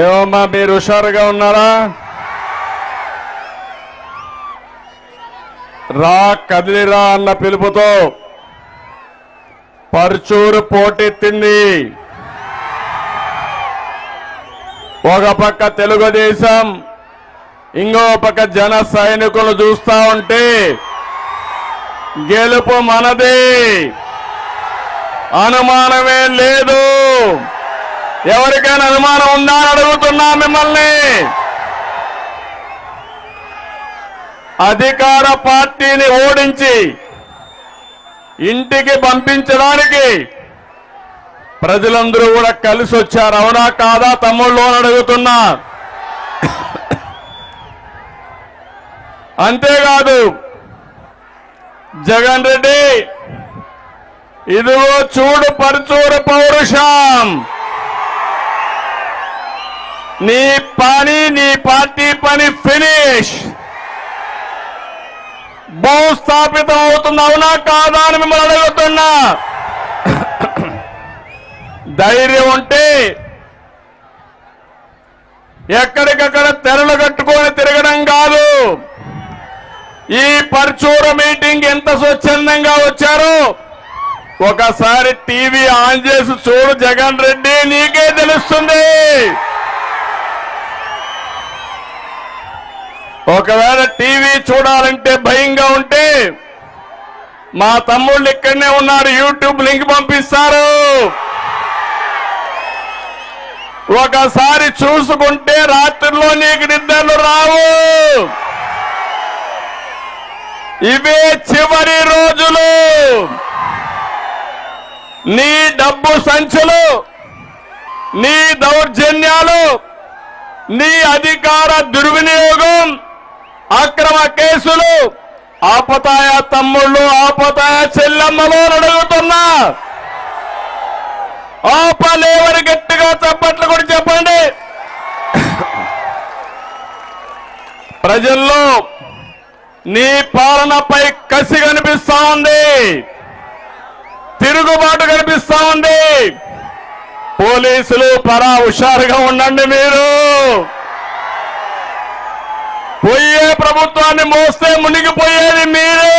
ఏమమ్మా మీరు హుషారుగా ఉన్నారా? రా కదిలిరా అన్న పిలుపుతో పరుచూరు పోటెత్తింది ఒక పక్క తెలుగుదేశం ఇంకో పక్క జన సైనికులు చూస్తా ఉంటే గెలుపు మనది. అనుమానమే లేదు. ఎవరికైనా అనుమానం ఉందా అని అడుగుతున్నా మిమ్మల్ని. అధికార పార్టీని ఓడించి ఇంటికి పంపించడానికి ప్రజలందరూ కూడా కలిసి వచ్చారు. అవునా కాదా తమ్ముళ్ళు అని అడుగుతున్నా. అంతేకాదు జగన్ రెడ్డి ఇదిగో చూడు పరుచూరు పౌరుషం. నీ పని నీ పార్టీ పని ఫినిష్. భూస్థాపితం అవుతుంది అవునా కాదా అని మిమ్మల్ని అడుగుతున్నా. ధైర్యం ఉంటే ఎక్కడికక్కడ తెరలు కట్టుకొని తిరగడం కాదు. ఈ పర్చూర మీటింగ్ ఎంత స్వచ్ఛందంగా వచ్చారో ఒకసారి టీవీ ఆన్ చేసి చూడు జగన్ రెడ్డి నీకే తెలుస్తుంది. ఒకవేళ టీవీ చూడాలంటే భయంగా ఉంటే మా తమ్ముళ్ళు ఇక్కడనే ఉన్నారు యూట్యూబ్ లింక్ పంపిస్తారు. ఒకసారి చూసుకుంటే రాత్రిలో నీకు నిద్రలు రావు. ఇవే చివరి రోజులు. నీ డబ్బు సంచులు నీ దౌర్జన్యాలు నీ అధికార దుర్వినియోగం అక్రమ కేసులు ఆపతాయ తమ్ముళ్ళు ఆపతాయ చెల్లమ్మలు అడుగుతున్నా. ఆపలేవని గట్టిగా చప్పట్లు కూడా చెప్పండి. ప్రజల్లో నీ పాలనపై కసి కనిపిస్తా ఉంది. తిరుగుబాటు కనిపిస్తా ఉంది. పోలీసులు పరా హుషారుగా ఉండండి మీరు. పోయే ప్రభుత్వాన్ని మోస్తే మునిగిపోయేది మీరే.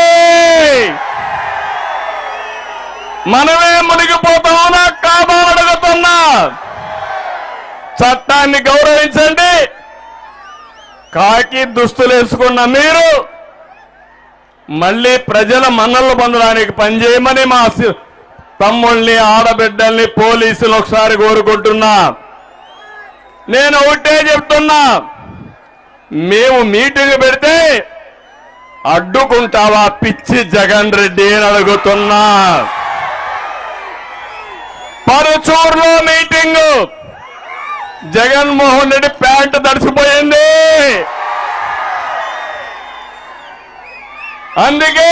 మనమే మునిగిపోతామనా కాదా అడుగుతున్నా చట్టాన్ని గౌరవించండి. కాకి దుస్తులు వేసుకున్న మీరు మళ్ళీ ప్రజల మన్నలు పొందడానికి పనిచేయమని మా తమ్ముల్ని ఆడబిడ్డల్ని పోలీసులు ఒకసారి కోరుకుంటున్నా. నేను ఒకటే చెప్తున్నా. మేము మీటింగ్ పెడితే అడ్డుకుంటావా పిచ్చి జగన్ రెడ్డి అని అడుగుతున్నా. పరుచూరులో మీటింగ్. జగన్మోహన్ రెడ్డి ప్యాంటు తడిసిపోయింది. అందుకే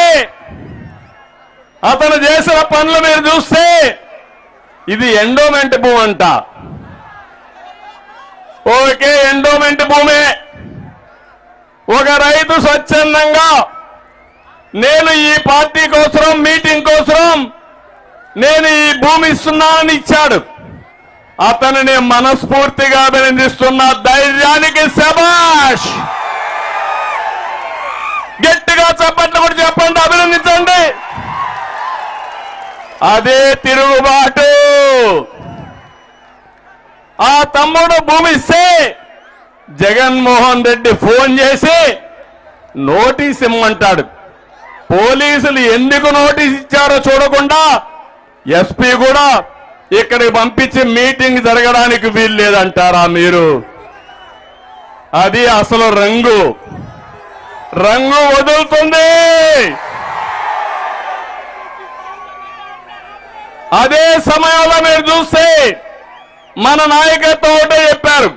అతను చేసిన పనులు మీరు చూస్తే ఇది ఎండోమెంట్ భూమి అంట. ఓకే ఎండోమెంట్ భూమే. ఒక రైతు స్వచ్ఛందంగా నేను ఈ పార్టీ కోసరం మీటింగ్ కోసం నేను ఈ భూమి ఇస్తున్నానని ఇచ్చాడు. అతనిని మనస్ఫూర్తిగా అభినందిస్తున్న. ధైర్యానికి శబాష్! గట్టిగా చెప్పండి కూడా చెప్పండి అభినందించండి. అదే తిరుగుబాటు. ఆ తమ్ముడు భూమి ఇస్తే జగన్మోహన్ రెడ్డి ఫోన్ చేసి నోటీస్ ఇమ్మంటాడు. పోలీసులు ఎందుకు నోటీస్ ఇచ్చారో చూడకుండా ఎస్పీ కూడా ఇక్కడికి పంపించి మీటింగ్ జరగడానికి వీలు లేదంటారా మీరు? అది అసలు రంగు. రంగు వదులుతుంది. అదే సమయంలో మీరు చూస్తే మన నాయకత్వం ఒకటే చెప్పారు.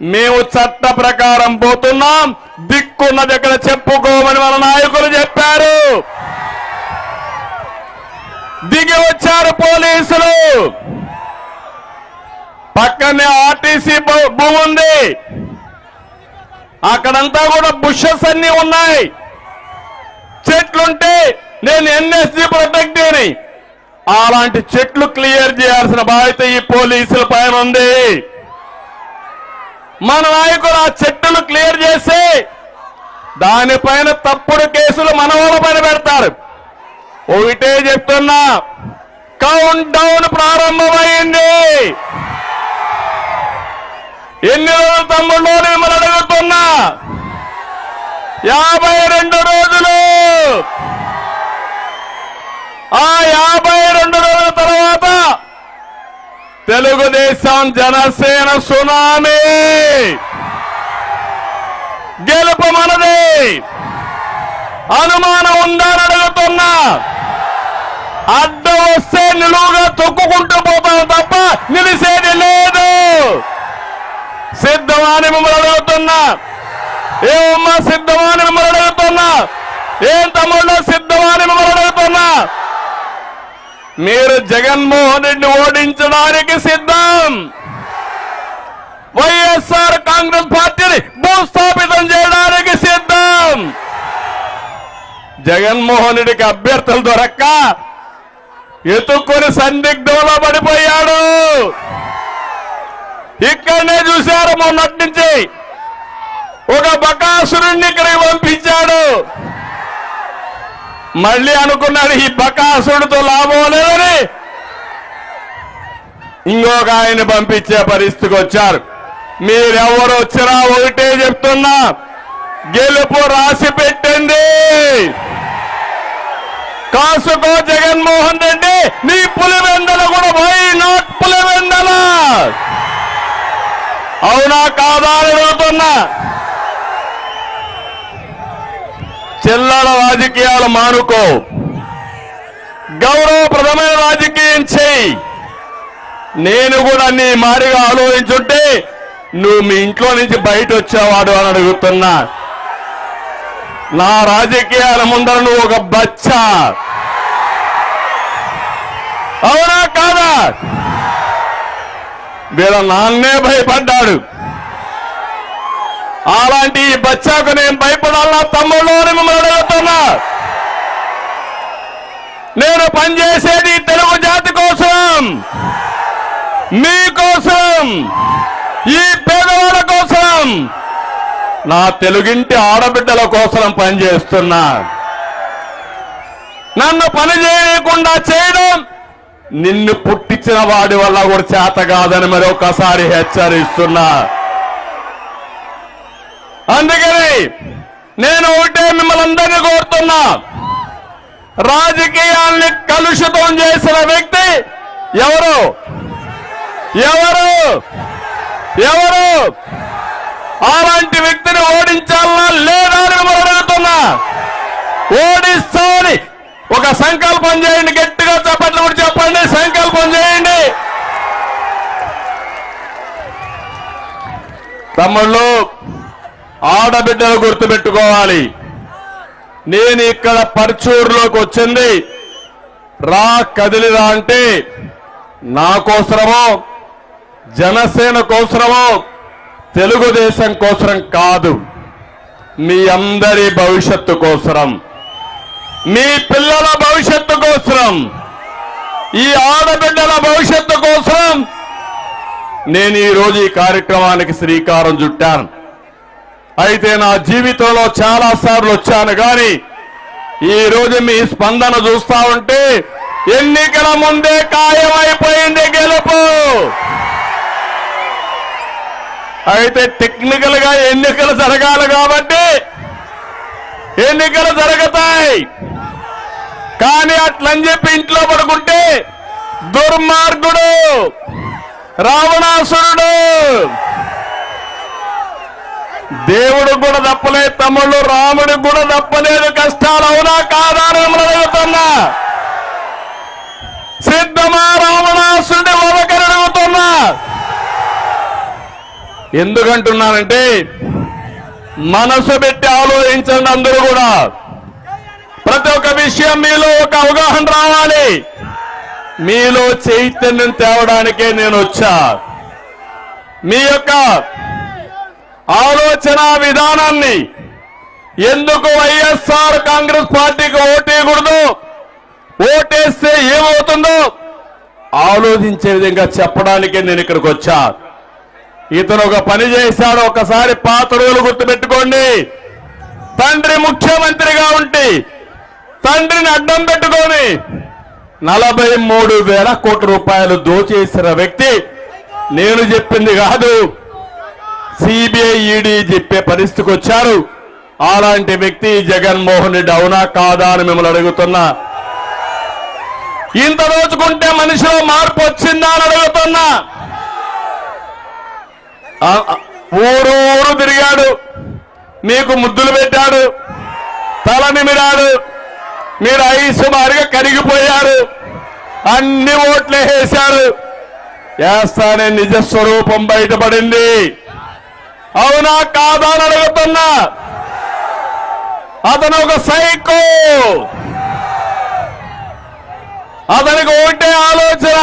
మేము చట్ట ప్రకారం పోతున్నాం. దిక్కున్న దగ్గర చెప్పుకోమని మన నాయకులు చెప్పారు. దిగి వచ్చారు పోలీసులు. పక్కనే ఆర్టీసీ భూమి ఉంది. అక్కడంతా కూడా బుషెస్ అన్ని ఉన్నాయి. చెట్లుంటే నేను ఎన్ఎస్జి ప్రొటెక్టివ్ని అలాంటి చెట్లు క్లియర్ చేయాల్సిన బాధ్యత ఈ పోలీసుల పైన ఉంది. మన నాయకులు ఆ చెట్టును క్లియర్ చేసి దానిపైన తప్పుడు కేసులు మన వాళ్ళ పైన పెడతారు. ఒకటే చెప్తున్నా కౌంట్ డౌన్ ప్రారంభమైంది. ఎన్ని రోజులు తమ్ముళ్ళు మిమ్మల్ని అడుగుతున్నా. యాభై రెండు రోజులు ఆ యాభై రెండు రోజుల తర్వాత తెలుగుదేశం జనసేన సునామీ. గెలుపు మనది. అనుమానం ఉందని అడుగుతున్నా. అడ్డం వస్తే నిలువుగా తొక్కుకుంటూ పోతాం తప్ప నిలిసేది లేదు. సిద్ధమాని మిమ్మల్ని అడుగుతున్నా. ఏమమ్మా సిద్ధమాని మిమ్మల్ని అడుగుతున్నా? ఏం తమ్ముళ్ళు సిద్ధమాని మిమ్మల్ని అడుగుతున్నా? మీరు జగన్మోహన్ రెడ్డి ఓడించడానికి సిద్ధం. వైఎస్ఆర్ కాంగ్రెస్ పార్టీని భూస్థాపితం చేయడానికి సిద్ధం. జగన్మోహన్ రెడ్డికి అభ్యర్థులు దొరక్క ఎత్తుక్కొని సందిగ్ధంలో పడిపోయాడు. ఇక్కడనే చూశారు మొన్నటి నుంచి. ఒక బకాసురుణ్ణి ఇక్కడికి పంపించాడు. మళ్ళీ అనుకున్నాడు ఈ బకాసుడితో లాభం లేదని. ఇంకొక ఆయన పంపించే పరిస్థితికి వచ్చారు. మీరెవరు వచ్చినా ఒకటే చెప్తున్నా గెలుపు రాసి పెట్టండి. కాసుకో జగన్మోహన్ రెడ్డి నీ పులివెందల కూడా వై నాట్ పులివెందల. అవునా కాదా అడుగుతున్నా. చిల్లర రాజకీయాలు మానుకో. గౌరవప్రదమైన రాజకీయం చేయి. నేను కూడా నీ మారిగా ఆలోచించుంటే నువ్వు మీ ఇంట్లో నుంచి బయట వచ్చేవాడు అని అడుగుతున్నా. నా రాజకీయాల ముందర నువ్వు ఒక బచ్చ. అవునా కాదా? వీళ్ళ నాన్నే భయపడ్డాడు. అలాంటి ఈ బచ్చాకు నేను భయపడాలా? తమ్ముళ్ళు అని మిమ్మల్ని అడుగుతున్నా. నేను పనిచేసేది తెలుగు జాతి కోసం. మీకోసం ఈ పేదవాళ్ళ కోసం. నా తెలుగింటి ఆడబిడ్డల కోసం పనిచేస్తున్నా. నన్ను పని చేయకుండా చేయడం నిన్ను పుట్టించిన వాడి వల్ల కూడా చేత కాదని మరొకసారి హెచ్చరిస్తున్నా. అందుకని నేను ఒకటే మిమ్మల్ని అందరినీ కోరుతున్నా. రాజకీయాల్ని కలుషితం చేసిన వ్యక్తి ఎవరు? ఎవరు? ఎవరు? అలాంటి వ్యక్తిని ఓడించాలన్నా లేదా అని మిమ్మల్ని అడుగుతున్నా. ఓడిస్తామని ఒక సంకల్పం చేయండి గట్టిగా చెప్పట్లు కూడా చెప్పండి సంకల్పం చేయండి. తమ్ముళ్ళు ఆడబిడ్డలు గుర్తుపెట్టుకోవాలి. నేను ఇక్కడ పర్చూరులోకి వచ్చింది. రా కదిలిరా అంటే నా కోసరమో జనసేన కోసరమో తెలుగుదేశం కోసరం కాదు. మీ అందరి భవిష్యత్తు కోసరం. మీ పిల్లల భవిష్యత్తు కోసరం. ఈ ఆడబిడ్డల భవిష్యత్తు కోసం నేను ఈరోజు ఈ కార్యక్రమానికి శ్రీకారం చుట్టాను. అయితే నా జీవితంలో చాలా సార్లు వచ్చాను కానీ ఈ రోజు మీ స్పందన చూస్తా ఉంటే ఎన్నికల ముందే ఖాయమైపోయింది గెలుపు. అయితే టెక్నికల్గా ఎన్నికలు జరగాలి కాబట్టి ఎన్నికలు జరుగుతాయి. కానీ అట్లని చెప్పి ఇంట్లో పడుకుంటే దుర్మార్గుడు రావణాసురుడు. దేవుడు కూడా తప్పలేదు తమ్ముళ్ళు రాముడు కూడా తప్పలేదు కష్టాలు అవునా కాదా అడుగుతున్నా. సిద్ధమా రావణాసుడి వదకని అడుగుతున్నా. ఎందుకంటున్నానంటే మనసు పెట్టి ఆలోచించండి అందరూ కూడా. ప్రతి ఒక్క విషయం మీలో ఒక అవగాహన రావాలి. మీలో చైతన్యం తేవడానికే నేను వచ్చా. మీ యొక్క ఆలోచన విధానాన్ని ఎందుకు వైఎస్ఆర్ కాంగ్రెస్ పార్టీకి ఓటేయకూడదు? ఓటేస్తే ఏమవుతుందో ఆలోచించే విధంగా చెప్పడానికే నేను ఇక్కడికి వచ్చా. ఇతను ఒక పని చేశాడు ఒకసారి పాత రోజులు గుర్తుపెట్టుకోండి. తండ్రి ముఖ్యమంత్రిగా ఉంటే తండ్రిని అడ్డం పెట్టుకొని నలభై మూడు వేల కోట్ల రూపాయలు దోచేసిన వ్యక్తి నేను చెప్పింది కాదు. సిబిఐ ఈడీ చెప్పే పరిస్థితికి వచ్చారు. అలాంటి వ్యక్తి జగన్మోహన్ రెడ్డి అవునా కాదా అని మిమ్మల్ని అడుగుతున్నా. ఇంత రోజుకుంటే మనిషిలో మార్పు వచ్చిందా అని అడుగుతున్నా. ఊరు ఊరు తిరిగాడు. మీకు ముద్దులు పెట్టాడు. తల నిమిరాడు మీరు ఐసు మారిగా కరిగిపోయారు అన్ని ఓట్లు వేశారు వేస్తానే నిజ స్వరూపం బయటపడింది. అవునా కాదా అని అడుగుతున్నా. అతను ఒక సైకో. అతనికి ఒకటే ఆలోచన.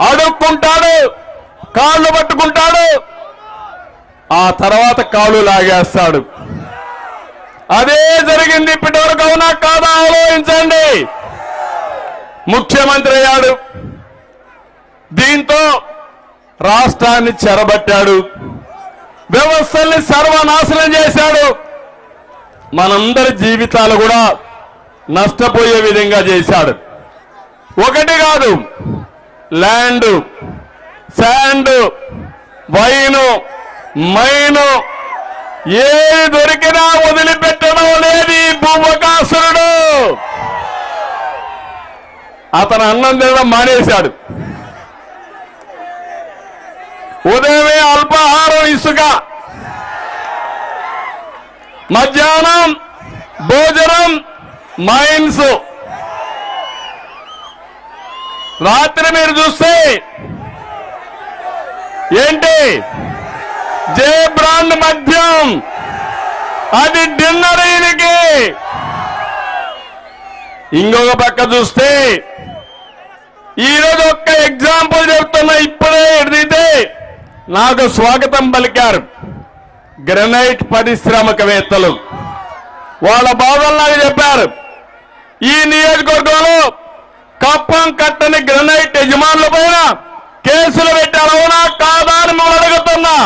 అడుక్కుంటాడు కాళ్ళు పట్టుకుంటాడు ఆ తర్వాత కాళ్ళు లాగేస్తాడు. అదే జరిగింది ఇప్పటివరకు అవునా కాదా? ఆలోచించండి. ముఖ్యమంత్రి అయ్యాడు. దీంతో రాష్ట్రాన్ని చెరబట్టాడు. వ్యవస్థల్ని సర్వనాశనం చేశాడు. మనందరి జీవితాలు కూడా నష్టపోయే విధంగా చేశాడు. ఒకటి కాదు ల్యాండ్ శాండ్ వైను మైను ఏది దొరికినా వదిలిపెట్టడం లేదు ఈ భూమకాసురుడు. అతను అన్నం తినడం మానేశాడు. ఉదయమే అల్పాహారం ఇసుక. మధ్యాహ్నం భోజనం మైన్స్. రాత్రి మీరు చూస్తే ఏంటి? జే బ్రాండ్ మద్యం. అది డిన్నర్ ఈయనకి. ఇంకొక పక్క చూస్తే ఈరోజు ఒక్క ఎగ్జాంపుల్ చెప్తున్నా ఇప్పుడే ఎడితే నాకు స్వాగతం పలికారు గ్రనైట్ పరిశ్రమకవేత్తలు. వాళ్ళ బాధలు నాకు చెప్పారు ఈ నియోజకవర్గంలో కప్పం కట్టని గ్రనైట్ యజమానుల పైన కేసులు పెట్టారు అవునా కాదా అని మిమ్మల్ని అడుగుతున్నా.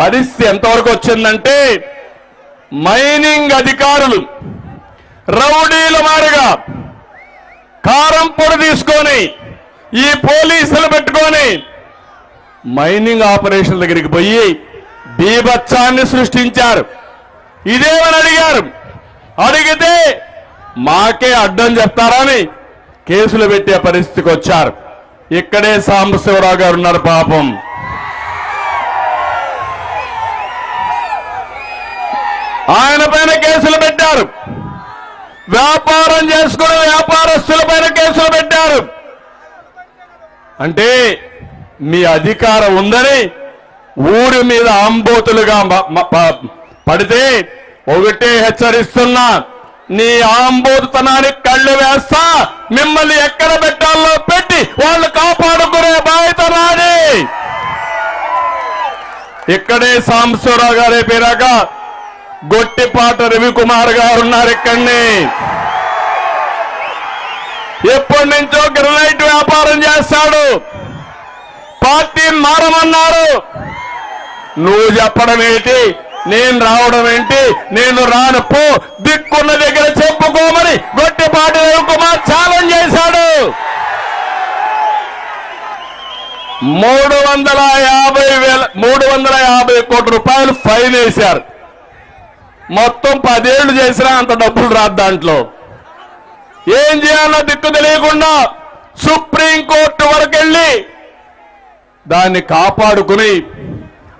పరిస్థితి ఎంతవరకు వచ్చిందంటే మైనింగ్ అధికారులు రౌడీల మారిగా కారం పొడి తీసుకొని ఈ పోలీసులు పెట్టుకొని మైనింగ్ ఆపరేషన్ దగ్గరికి పోయి బీభత్సాన్ని సృష్టించారు. ఇదేమని అడిగారు. అడిగితే మాకే అడ్డం చెప్తారని కేసులు పెట్టే పరిస్థితికి వచ్చారు. ఇక్కడే సాంబశివరావు గారు ఉన్నారు పాపం. ఆయన పైన కేసులు పెట్టారు. వ్యాపారం చేసుకున్న వ్యాపారస్తుల పైన కేసులు పెట్టారు. అంటే మీ అధికారం ఉందని ఊరి మీద ఆంబోతులుగా పడితే ఒకటే హెచ్చరిస్తున్నా నీ ఆంబోతుతనానికి కళ్ళు వేస్తా మిమ్మల్ని ఎక్కడ పెట్టాలో పెట్టి వాళ్ళు కాపాడుకునే బాధ్యత నాది. ఇక్కడే సాంబశివరావు గారే పేరాక గొట్టిపాట రవికుమార్ గారు ఉన్నారు ఇక్కడనే. ఎప్పటి నుంచో గ్రనైట్ వ్యాపారం చేస్తాడు. పార్టీ మారమన్నారు. నువ్వు చెప్పడం ఏంటి? నేను రావడం ఏంటి? నేను రాను. పో. దిక్కున్న దగ్గర చెప్పుకోమని గొట్టిపాటి రవికుమార్ ఛాలెంజ్ చేశాడు. మూడు వందల యాభై వేల మూడు వందల యాభై కోట్ల రూపాయలు ఫైన్ వేశారు. మొత్తం పదేళ్ళు చేసినా అంత డబ్బులు రాదు దాంట్లో. ఏం చేయాలో దిక్కు తెలియకుండా సుప్రీంకోర్టు వరకు వెళ్ళి దాన్ని కాపాడుకుని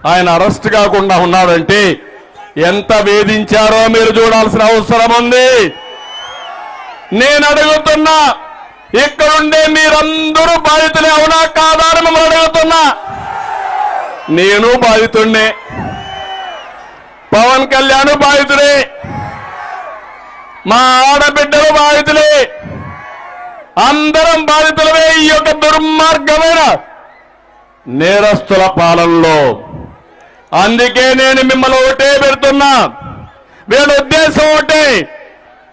ఆయన అరెస్ట్ కాకుండా ఉన్నాడంటే ఎంత వేధించారో మీరు చూడాల్సిన అవసరం ఉంది. నేను అడుగుతున్నా ఇక్కడుండే మీరందరూ బాధితులే అవునా కాదా అని మిమ్మల్ని అడుగుతున్నా. నేను బాధితుడినే పవన్ కళ్యాణ్ బాధితుడే. మా ఆడబిడ్డలు బాధితులే. అందరం బాధితులమే. ఈ యొక్క దుర్మార్గమైన నేరస్తుల పాలనలో. అందుకే నేను మిమ్మల్ని ఒకటే పెడుతున్నా. వీళ్ళ ఉద్దేశం ఒకటే.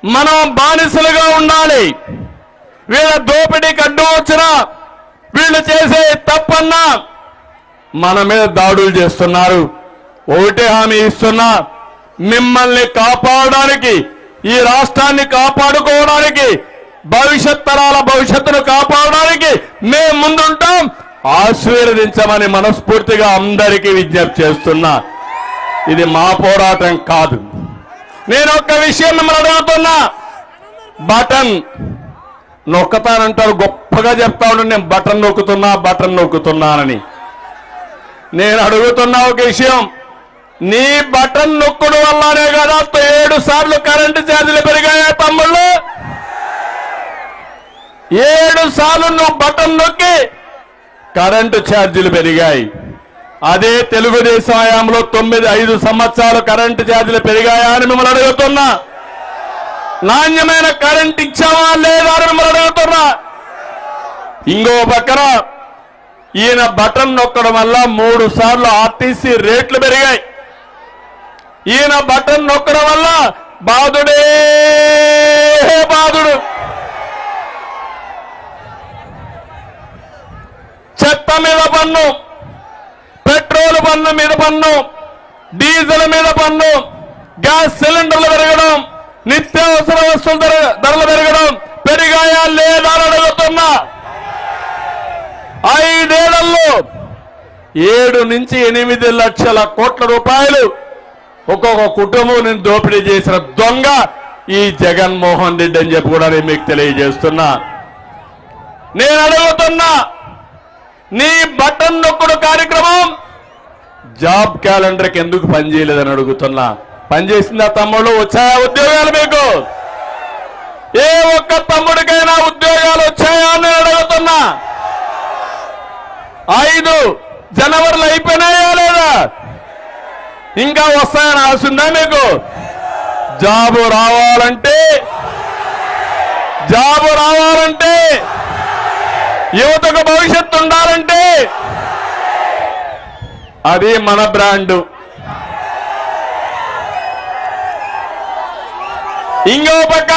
మనం బానిసలుగా ఉండాలి. వీళ్ళ దోపిడీకి అడ్డు వచ్చినా వీళ్ళు చేసే తప్పన్నా మన మీద దాడులు చేస్తున్నారు. ఒకటే హామీ ఇస్తున్నా. మిమ్మల్ని కాపాడడానికి ఈ రాష్ట్రాన్ని కాపాడుకోవడానికి భవిష్యత్ తరాల భవిష్యత్తును కాపాడడానికి మేము ముందుంటాం. ఆశీర్వదించమని మనస్ఫూర్తిగా అందరికీ విజ్ఞప్తి చేస్తున్నా. ఇది మా పోరాటం కాదు. నేను ఒక్క విషయం మిమ్మల్ని అడుగుతున్నా. బటన్ నొక్కతానంటారు గొప్పగా చెప్తా ఉండు నేను బటన్ నొక్కుతున్నా బటన్ నొక్కుతున్నానని. నేను అడుగుతున్నా ఒక విషయం. నీ బటన్ నొక్కుడు వల్లనే కదా ఏడు సార్లు కరెంటు ఛార్జీలు పెరిగాయా తమ్ముళ్ళు? ఏడు సార్లు నువ్వు బటన్ నొక్కి కరెంటు ఛార్జీలు పెరిగాయి. అదే తెలుగుదేశం హయాంలో తొమ్మిది ఐదు సంవత్సరాలు కరెంటు ఛార్జీలు పెరిగాయా అని మిమ్మల్ని అడుగుతున్నా. నాణ్యమైన కరెంట్ ఇచ్చావా లేదా అని మిమ్మల్ని అడుగుతున్నా. ఇంకో పక్కన ఈయన బటన్ నొక్కడం వల్ల మూడు సార్లు ఆర్టీసీ రేట్లు పెరిగాయి. ఈయన బటన్ నొక్కడం వల్ల బాధుడే బాధుడు చెత్త మీద పన్ను పెట్రోల్ పన్ను మీద పన్ను డీజిల్ మీద పన్ను గ్యాస్ సిలిండర్లు పెరగడం నిత్యావసర వస్తువుల ధరలు పెరగడం పెరిగాయా లేదా అని అడుగుతున్నా. ఐదేళ్ళలో ఏడు నుంచి ఎనిమిది లక్షల కోట్ల రూపాయలు ఒక్కొక్క కుటుంబం నేను దోపిడీ చేసిన దొంగ ఈ జగన్మోహన్ రెడ్డి అని చెప్పి కూడా నేను మీకు తెలియజేస్తున్నా. నేను అడుగుతున్నా నీ బటన్ నొక్కుడు కార్యక్రమం. జాబ్ క్యాలెండర్కి ఎందుకు పనిచేయలేదని అడుగుతున్నా. పనిచేసిందా తమ్ముడు వచ్చాయా ఉద్యోగాలు మీకు? ఏ ఒక్క తమ్ముడికైనా ఉద్యోగాలు వచ్చాయా అని అడుగుతున్నా. ఐదు. జనవరిలో అయిపోయినాయా లేదా? ఇంకా వస్తాయని ఆశ ఉందా మీకు? జాబు రావాలంటే జాబు రావాలంటే యువతకు భవిష్యత్తు ఉండాలంటే అది మన బ్రాండు. ఇంకో పక్క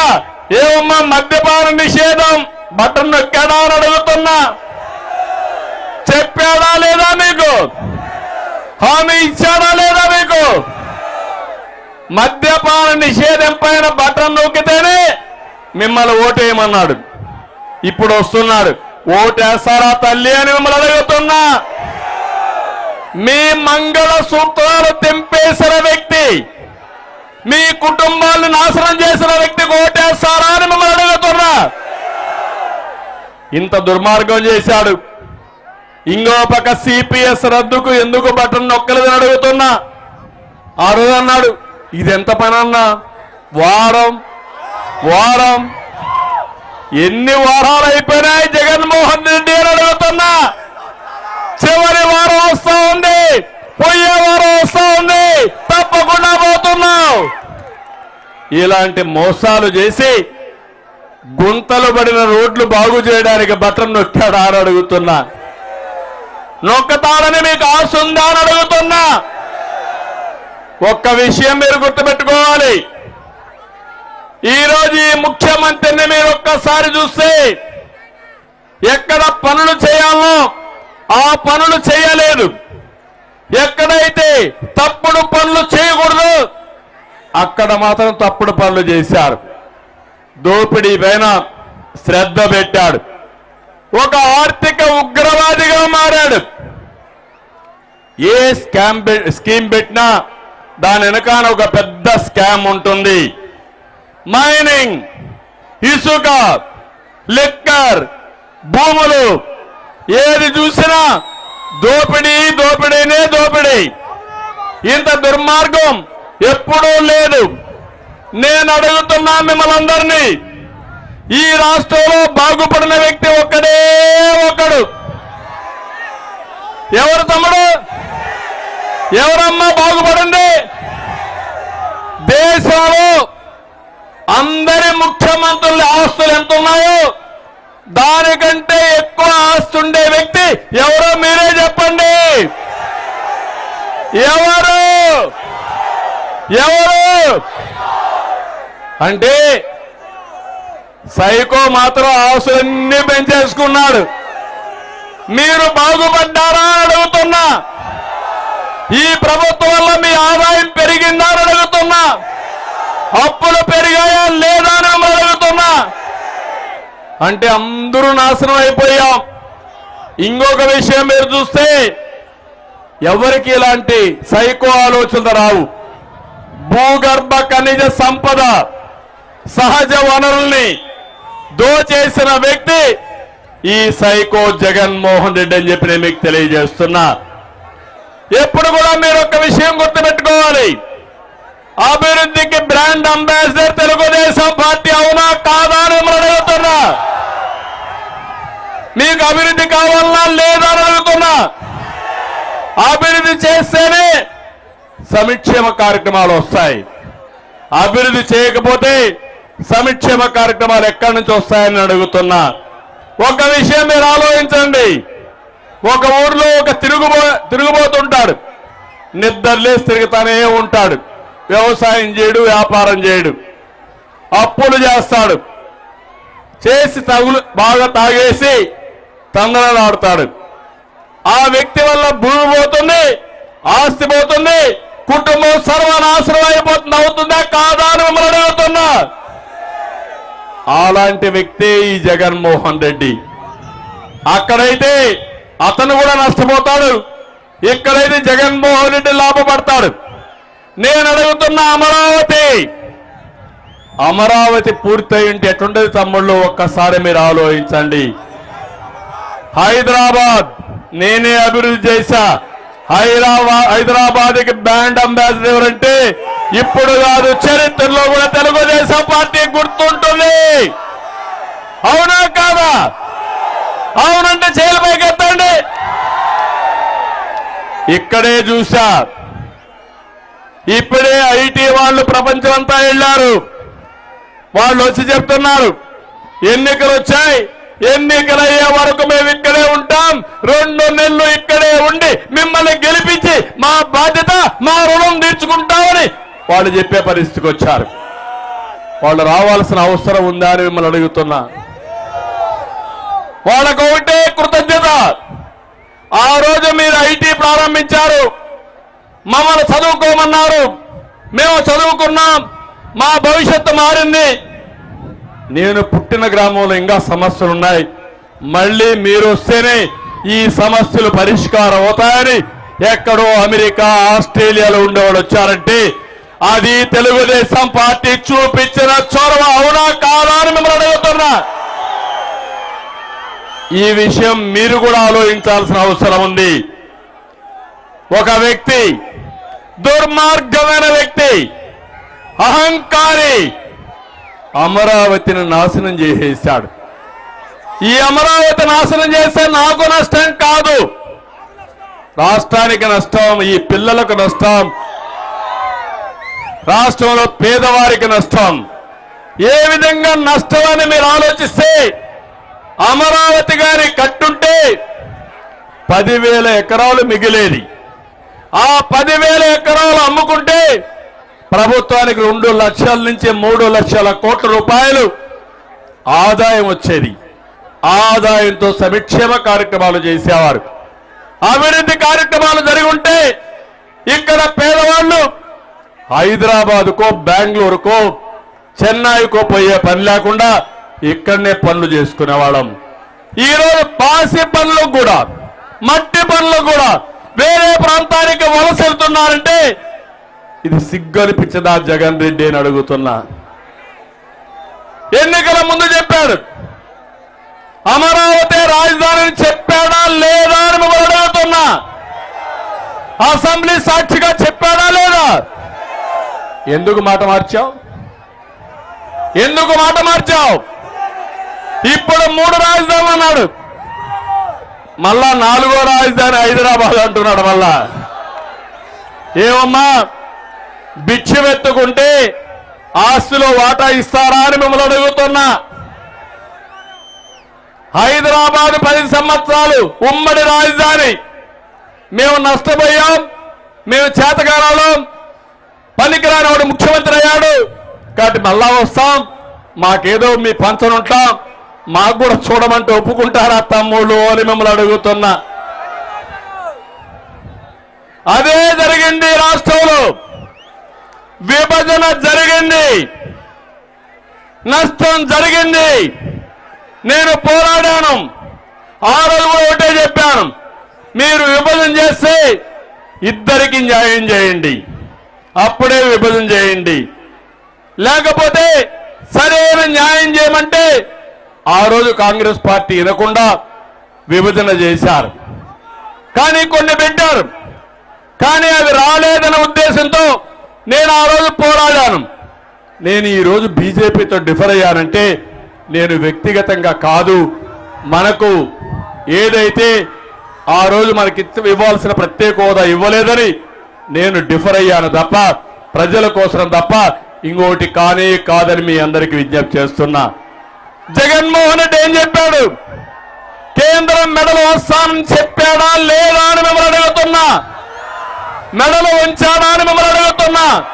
ఏమమ్మా మద్యపాన నిషేధం? బటన్ నొక్కాడా అని అడుగుతున్నా. చెప్పాడా లేదా మీకు? హామీ ఇచ్చాడా లేదా మీకు? మద్యపాన నిషేధం పైన బటన్ నొక్కితేనే మిమ్మల్ని ఓటేయమన్నాడు ఇప్పుడు వస్తున్నాడు. ఓటేస్తారా తల్లి అని మిమ్మల్ని అడుగుతున్నా. మీ మంగళ సూత్రాలు తెంపేసిన వ్యక్తి మీ కుటుంబాలను నాశనం చేసిన వ్యక్తికి ఓటేస్తారా అని మిమ్మల్ని అడుగుతున్నా. ఇంత దుర్మార్గం చేశాడు. ఇంకో పక్క సిపిఎస్ రద్దుకు ఎందుకు బటన్ నొక్కలేదని అడుగుతున్నా. ఆ రోజు అన్నాడు ఇది ఎంత పని అన్నా? వారం వారం ఎన్ని వారాలు అయిపోయినాయి జగన్మోహన్ రెడ్డి అని అడుగుతున్నా? చివరి వారం వస్తా ఉంది. పోయే వారం వస్తా ఉంది. తప్పకుండా పోతున్నావు ఇలాంటి మోసాలు చేసి గుంతలు పడిన రోడ్లు బాగు చేయడానికి బటన్ నొక్కాడా అని అడుగుతున్నా. నొక్కతాడని మీకు ఆశ ఉందా అని అడుగుతున్నా. ఒక్క విషయం మీరు గుర్తుపెట్టుకోవాలి. ఈరోజు ఈ ముఖ్యమంత్రిని మీరు ఒక్కసారి చూస్తే ఎక్కడ పనులు చేయాలో ఆ పనులు చేయలేదు. ఎక్కడైతే తప్పుడు పనులు చేయకూడదు అక్కడ మాత్రం తప్పుడు పనులు చేశారు. దోపిడీ పైన శ్రద్ధ పెట్టాడు. ఒక ఆర్థిక ఉగ్రవాదిగా మారాడు. ఏ స్కామ్ స్కీమ్ పెట్టినా దాని వెనకాల ఒక పెద్ద స్కామ్ ఉంటుంది. మైనింగ్ ఇసుక లిక్కర్ భూములు ఏది చూసినా దోపిడీ దోపిడీనే దోపిడీ. ఇంత దుర్మార్గం ఎప్పుడూ లేదు. నేను అడుగుతున్నా మిమ్మల్ని అందరినీ ఈ రాష్ట్రంలో బాగుపడిన వ్యక్తి ఒక్కడే ఒక్కడు. ఎవరు తమ్ముడు? ఎవరమ్మా బాగుపడింది దేశంలో అందరి ముఖ్యమంత్రుల ఆస్తులు ఎంత ఉన్నాయో దానికంటే ఎక్కువ ఆస్తి ఉండే వ్యక్తి ఎవరో మీరే చెప్పండి. ఎవరు? ఎవరు? అంటే సైకో మాత్రం ఆస్తులన్నీ పెంచేసుకున్నాడు. మీరు బాగుపడ్డారా అడుగుతున్నా. ఈ ప్రభుత్వంలో మీ ఆదాయం పెరిగిందా అడుగుతున్నా. అప్పులు పెరిగాయా లేదా అని మిమ్మల్ని అడుగుతున్నా. అంటే అందరూ నాశనం అయిపోయాం. ఇంకొక విషయం మీరు చూస్తే ఎవరికి ఇలాంటి సైకో ఆలోచనలు రావు. భూగర్భ ఖనిజ సంపద సహజ వనరుల్ని దోచేసిన వ్యక్తి ఈ సైకో జగన్మోహన్ రెడ్డి అని చెప్పి నేను మీకు తెలియజేస్తున్నా. ఎప్పుడు కూడా మీరు ఒక విషయం గుర్తుపెట్టుకోవాలి. అభివృద్ధికి బ్రాండ్ అంబాసిడర్ తెలుగుదేశం పార్టీ అవునా కాదా అని మిమ్మల్ని అడుగుతున్నా. మీకు అభివృద్ధి కావాలన్నా లేదా అని అడుగుతున్నా. అభివృద్ధి చేస్తేనే సంక్షేమ కార్యక్రమాలు వస్తాయి. అభివృద్ధి చేయకపోతే సంక్షేమ కార్యక్రమాలు ఎక్కడి నుంచి వస్తాయని అడుగుతున్నా. ఒక విషయం మీరు ఆలోచించండి. ఒక ఊర్లో ఒక తిరుగుబో తిరుగుబోతుంటాడు. నిద్రలేసి తిరుగుతానే ఉంటాడు. వ్యవసాయం చేయడు వ్యాపారం చేయడు. అప్పులు చేస్తాడు. చేసి తగులు బాగా తాగేసి తందనలాడుతాడు ఆ వ్యక్తి వల్ల భూమి పోతుంది ఆస్తి పోతుంది కుటుంబం సర్వనాశనం అయిపోతుంది అవుతుందా కాదా అని మిమ్మల్ని అడుగుతున్నా. అలాంటి వ్యక్తే ఈ జగన్మోహన్ రెడ్డి. అక్కడైతే అతను కూడా నష్టపోతాడు. ఇక్కడైతే జగన్మోహన్ రెడ్డి లాభపడతాడు. నేను అడుగుతున్న అమరావతి. అమరావతి పూర్తయి ఉంటే ఎట్లుంటది తమ్ముళ్ళు? ఒక్కసారి మీరు ఆలోచించండి. హైదరాబాద్ నేనే అభివృద్ధి చేశా. హైదరాబాద్ హైదరాబాద్కి బ్రాండ్ అంబాసిడర్ ఎవరంటే ఇప్పుడు కాదు చరిత్రలో కూడా తెలుగుదేశం పార్టీ గుర్తుంటుంది. అవునా కాదా? అవునంటే చేయలు పైకి ఎత్తండి ఇక్కడే చూసా ఇప్పుడే ఐటీ వాళ్ళు ప్రపంచం అంతా వెళ్ళారు. వాళ్ళు వచ్చి చెప్తున్నారు ఎన్నికలు వచ్చాయి ఎన్నికలు అయ్యే వరకు మేము ఇక్కడే ఉంటాం రెండు నెలలు ఇక్కడే ఉండి మిమ్మల్ని గెలిపించి మా బాధ్యత మా రుణం తీర్చుకుంటామని వాళ్ళు చెప్పే పరిస్థితికి వచ్చారు. వాళ్ళు రావాల్సిన అవసరం ఉందా అని మిమ్మల్ని అడుగుతున్నా. వాళ్ళకు ఒకటే కృతజ్ఞత. ఆ రోజు మీరు ఐటీ ప్రారంభించారు. మమ్మల్ని చదువుకోమన్నారు. మేము చదువుకున్నాం. మా భవిష్యత్తు మారింది. నేను పుట్టిన గ్రామంలో ఇంకా సమస్యలు ఉన్నాయి. మళ్ళీ మీరు వస్తేనే ఈ సమస్యలు పరిష్కారం అవుతాయని ఎక్కడో అమెరికా ఆస్ట్రేలియాలో ఉండేవాడు వచ్చారంటే అది తెలుగుదేశం పార్టీ చూపించిన చొరవ అవునా కాదా అని మిమ్మల్ని అడుగుతున్నా. ఈ విషయం మీరు కూడా ఆలోచించాల్సిన అవసరం ఉంది. ఒక వ్యక్తి దుర్మార్గమైన వ్యక్తి అహంకారి అమరావతిని నాశనం చేసేశాడు. ఈ అమరావతి నాశనం చేస్తే నాకు నష్టం కాదు. రాష్ట్రానికి నష్టం ఈ పిల్లలకు నష్టం రాష్ట్రంలో పేదవారికి నష్టం. ఏ విధంగా నష్టం అని మీరు ఆలోచిస్తే అమరావతి గారి కట్టుంటే పదివేల ఎకరాలు మిగిలేది. ఆ పదివేల ఎకరాలు అమ్ముకుంటే ప్రభుత్వానికి రెండు లక్షల నుంచి మూడు లక్షల కోట్ల రూపాయలు ఆదాయం వచ్చేది. ఆదాయంతో సంక్షేమ కార్యక్రమాలు చేసేవారు. అభివృద్ధి కార్యక్రమాలు జరిగి ఉంటే ఇక్కడ పేదవాళ్ళు హైదరాబాద్కో బెంగళూరుకో చెన్నైకో పోయే పని లేకుండా ఇక్కడనే పనులు చేసుకునేవాళ్ళం. ఈరోజు పాసి పనులకు కూడా మట్టి పనులకు కూడా వేరే ప్రాంతానికి వలస వెళ్తున్నారంటే ఇది సిగ్గనిపించదా జగన్ రెడ్డి అని అడుగుతున్నా. ఎన్నికల ముందు చెప్పాడు. అమరావతి రాజధాని చెప్పాడా లేదా అని మిమ్మల్ని అడుగుతున్నా. అసెంబ్లీ సాక్షిగా చెప్పాడా లేదా? ఎందుకు మాట మార్చావు? ఎందుకు మాట మార్చావు? ఇప్పుడు మూడు రాజధానులు అన్నాడు. మళ్ళా నాలుగో రాజధాని హైదరాబాద్ అంటున్నాడు మళ్ళా. ఏమమ్మా? బిచ్చిమెత్తుకుంటే ఆస్తిలో వాటా ఇస్తారా అని మిమ్మల్ని అడుగుతున్నా. హైదరాబాద్ పది సంవత్సరాలు ఉమ్మడి రాజధాని. మేము నష్టపోయాం మేము చేతకాలం పనికిరాని వాడు ముఖ్యమంత్రి అయ్యాడు. కాబట్టి మళ్ళా వస్తాం మాకేదో మీ పంచనుంటాం. మాకు కూడా చూడమంటే ఒప్పుకుంటారా తమ్ముళ్ళు అని మిమ్మల్ని అడుగుతున్నా. అదే జరిగింది రాష్ట్రంలో. విభజన జరిగింది. నష్టం జరిగింది. నేను పోరాడాను. ఆ రోజు కూడా ఒకటే చెప్పాను. మీరు విభజన చేస్తే ఇద్దరికి న్యాయం చేయండి. అప్పుడే విభజన చేయండి. లేకపోతే సరైన న్యాయం చేయమంటే ఆ రోజు కాంగ్రెస్ పార్టీ వినకుండా విభజన చేశారు. కానీ కొన్ని పెట్టారు. కానీ అవి రాలేదన్న ఉద్దేశంతో నేను ఆ రోజు పోరాడాను. నేను ఈరోజు బీజేపీతో డిఫర్ అయ్యానంటే నేను వ్యక్తిగతంగా కాదు. మనకు ఏదైతే ఆ రోజు మనకి ఇవ్వాల్సిన ప్రత్యేక హోదా ఇవ్వలేదని నేను డిఫర్ అయ్యాను తప్ప ప్రజల కోసం తప్ప ఇంకోటి కానే కాదని మీ అందరికీ విజ్ఞప్తి చేస్తున్నా. జగన్మోహన్ రెడ్డి ఏం చెప్పాడు? కేంద్రం మెడలు వస్తానని చెప్పాడా లేదా అని మిమ్మల్ని అడుగుతున్నా. మెడలు ఉంచాడా అని మిమ్మల్ని అడుగుతున్నా.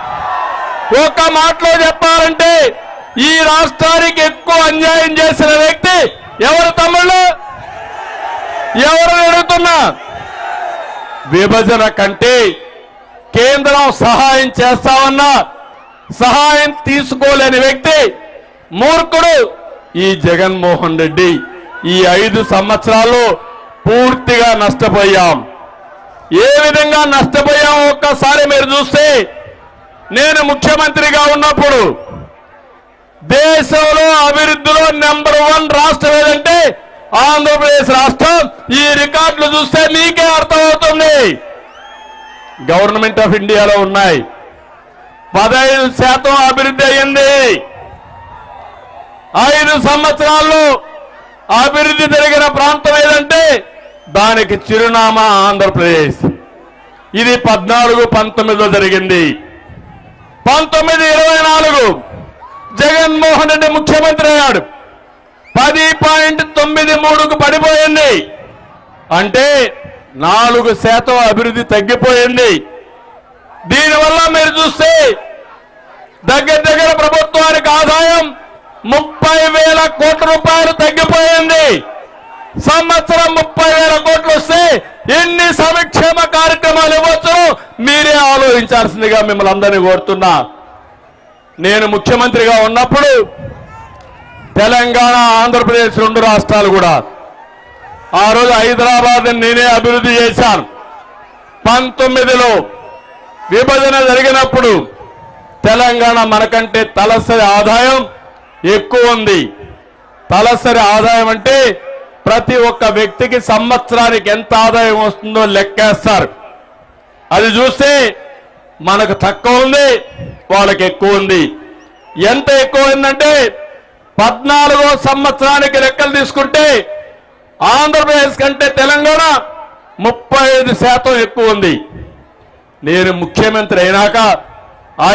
ఒక మాటలో చెప్పాలంటే ఈ రాష్ట్రానికి ఎక్కువ అన్యాయం చేసిన వ్యక్తి ఎవరు తమ్ముళ్ళు? ఎవరు అడుగుతున్నా. విభజన కంటే కేంద్రం సహాయం చేస్తామన్నా సహాయం తీసుకోలేని వ్యక్తి మూర్ఖుడు. ఈ జగన్మోహన్ రెడ్డి ఈ ఐదు సంవత్సరాల్లో పూర్తిగా నష్టపోయాం. ఏ విధంగా నష్టపోయాం ఒక్కసారి మీరు చూస్తే నేను ముఖ్యమంత్రిగా ఉన్నప్పుడు దేశంలో అభివృద్ధిలో నెంబర్ వన్ రాష్ట్రం ఏదంటే ఆంధ్రప్రదేశ్ రాష్ట్రం. ఈ రికార్డులు చూస్తే మీకే అర్థమవుతుంది. గవర్నమెంట్ ఆఫ్ ఇండియాలో ఉన్నాయి. పదహైదు శాతం అభివృద్ధి అయింది ఐదు సంవత్సరాల్లో అభివృద్ధి జరిగిన ప్రాంతం ఏదంటే దానికి చిరునామా ఆంధ్రప్రదేశ్. ఇది పద్నాలుగు పంతొమ్మిదిలో జరిగింది. పంతొమ్మిది ఇరవై నాలుగు జగన్మోహన్ రెడ్డి ముఖ్యమంత్రి అయ్యాడు. పది పాయింట్ తొమ్మిది మూడుకు పడిపోయింది. అంటే నాలుగు శాతం అభివృద్ధి తగ్గిపోయింది. దీనివల్ల మీరు చూస్తే దగ్గర దగ్గర ప్రభుత్వానికి ఆదాయం ముప్పై వేల కోట్ల రూపాయలు తగ్గిపోయింది. సంవత్సరం ముప్పై వేల కోట్లు వస్తే ఎన్ని సంక్షేమ కార్యక్రమాలు ఇవ్వచ్చు మీరే ఆలోచించాల్సిందిగా మిమ్మల్ని అందరినీ కోరుతున్నా. నేను ముఖ్యమంత్రిగా ఉన్నప్పుడు తెలంగాణ ఆంధ్రప్రదేశ్ రెండు రాష్ట్రాలు కూడా. ఆ రోజు హైదరాబాద్ నేనే అభివృద్ధి చేశాను. పంతొమ్మిదిలో విభజన జరిగినప్పుడు తెలంగాణ మనకంటే తలసరి ఆదాయం ఎక్కువ ఉంది. తలసరి ఆదాయం అంటే ప్రతి ఒక్క వ్యక్తికి సంవత్సరానికి ఎంత ఆదాయం వస్తుందో లెక్కేస్తారు. అది చూస్తే మనకు తక్కువ ఉంది వాళ్ళకి ఎక్కువ ఉంది. ఎంత ఎక్కువ ఉందంటే పద్నాలుగో సంవత్సరానికి లెక్కలు తీసుకుంటే ఆంధ్రప్రదేశ్ కంటే తెలంగాణ ముప్పై ఐదు శాతం ఎక్కువ ఉంది. నేను ముఖ్యమంత్రి అయినాక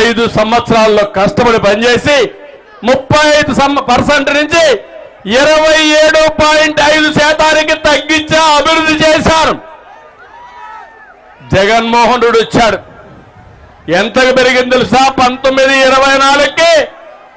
ఐదు సంవత్సరాల్లో కష్టపడి పనిచేసి ముప్పై ఐదు పర్సెంట్ నుంచి ఇరవై ఏడు పాయింట్ ఐదు శాతానికి తగ్గించే అభివృద్ధి చేశారు. జగన్మోహన్ రెడ్డి వచ్చాడు. ఎంతకు పెరిగింది తెలుసా? పంతొమ్మిది ఇరవై నాలుగుకి